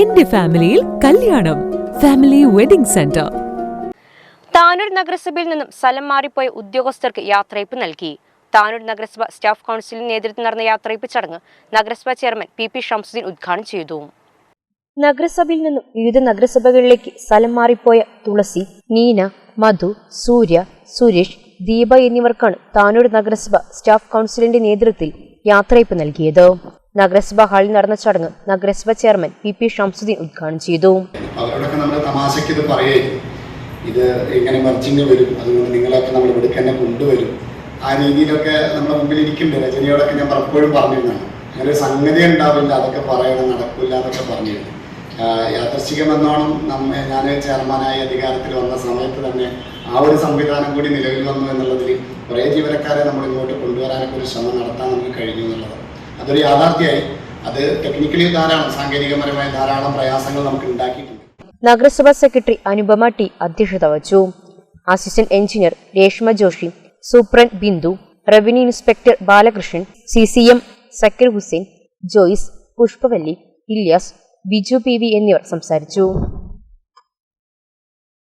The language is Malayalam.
എന്റെ ഫാമിലിയിൽ കല്യാണം. ഫാമിലി വെഡിംഗ് സെന്റർ താനൂർ നഗരസഭയിൽ നിന്നും സ്ഥലം മാറിപ്പോയ ഉദ്യോഗസ്ഥർക്ക് യാത്രയപ്പ് നൽകി. താനൂർ നഗരസഭ സ്റ്റാഫ് കൗൺസിലിന് നേതൃത്വം നടന്ന യാത്രയപ്പ് ചടങ്ങ് നഗരസഭാ ചെയർമാൻ പി പി ഷംസുദ്ദീൻ ഉദ്ഘാടനം ചെയ്തു. നഗരസഭയിൽ നിന്നും വിവിധ നഗരസഭകളിലേക്ക് സ്ഥലം മാറിപ്പോയ തുളസി നീന മധു സൂര്യ സുരേഷ് ദീപ എന്നിവർക്കാണ് താനൂർ നഗരസഭ സ്റ്റാഫ് കൗൺസിലിന്റെ നേതൃത്വത്തിൽ യാത്രയപ്പ് നൽകിയത്. നഗരസഭാ ഹാളിൽ നടന്ന ചടങ്ങ് നഗരസഭ ചെയർമാൻ പി പി ഷംസുദ്ദീൻ ഉദ്ഘാടനം ചെയ്തു. അവരോടൊക്കെ നമ്മൾ തമാശയ്ക്ക് ഇത് പറയുകയും ഇത് എങ്ങനെ മർച്ചിങ് വരും അതുകൊണ്ട് നിങ്ങളൊക്കെ നമ്മൾ ഇവിടേക്ക് തന്നെ കൊണ്ടുവരും. ആ രീതിയിലൊക്കെ നമ്മുടെ മുമ്പിൽ ഇരിക്കുന്നുണ്ട് രജനിയോടൊക്കെ ഞാൻ പലപ്പോഴും പറഞ്ഞിരുന്നതാണ്. അങ്ങനെ ഒരു സംഗതി ഉണ്ടാവില്ല അതൊക്കെ പറയണം നടക്കില്ല എന്നൊക്കെ പറഞ്ഞിരുന്നു. ആഹ് യാദൃശ്ചികമെന്നോണം നമ്മെ ഞാൻ ചെയർമാനായി അധികാരത്തിൽ വന്ന സമയത്ത് തന്നെ ആ ഒരു സംവിധാനം കൂടി നിലവിൽ വന്നു എന്നുള്ളതിൽ കുറേ ജീവനക്കാരെ നമ്മൾ ഇങ്ങോട്ട് കൊണ്ടുവരാനൊക്കെ ഒരു ശ്രമം നടത്താൻ നമുക്ക് കഴിഞ്ഞു എന്നുള്ളത് അതൊരു യാഥാർത്ഥ്യമായി. അത് ടെക്നിക്കലി ധാരാളം സാങ്കേതികപരമായ ധാരാളം പ്രയാസങ്ങൾ നമുക്ക് ഉണ്ടാക്കിയിട്ടുണ്ട്. നഗരസഭാ സെക്രട്ടറി അനുപമ ടി അധ്യക്ഷത വഹിച്ചു. Assistant engineer Reshma Joshi superintendent Bindu revenue inspector Balakrishnan C C M Sakkir Hussain Joyce Pushpavalli Ilyas Biju P V എന്നിവർ സംസാരിച്ചു.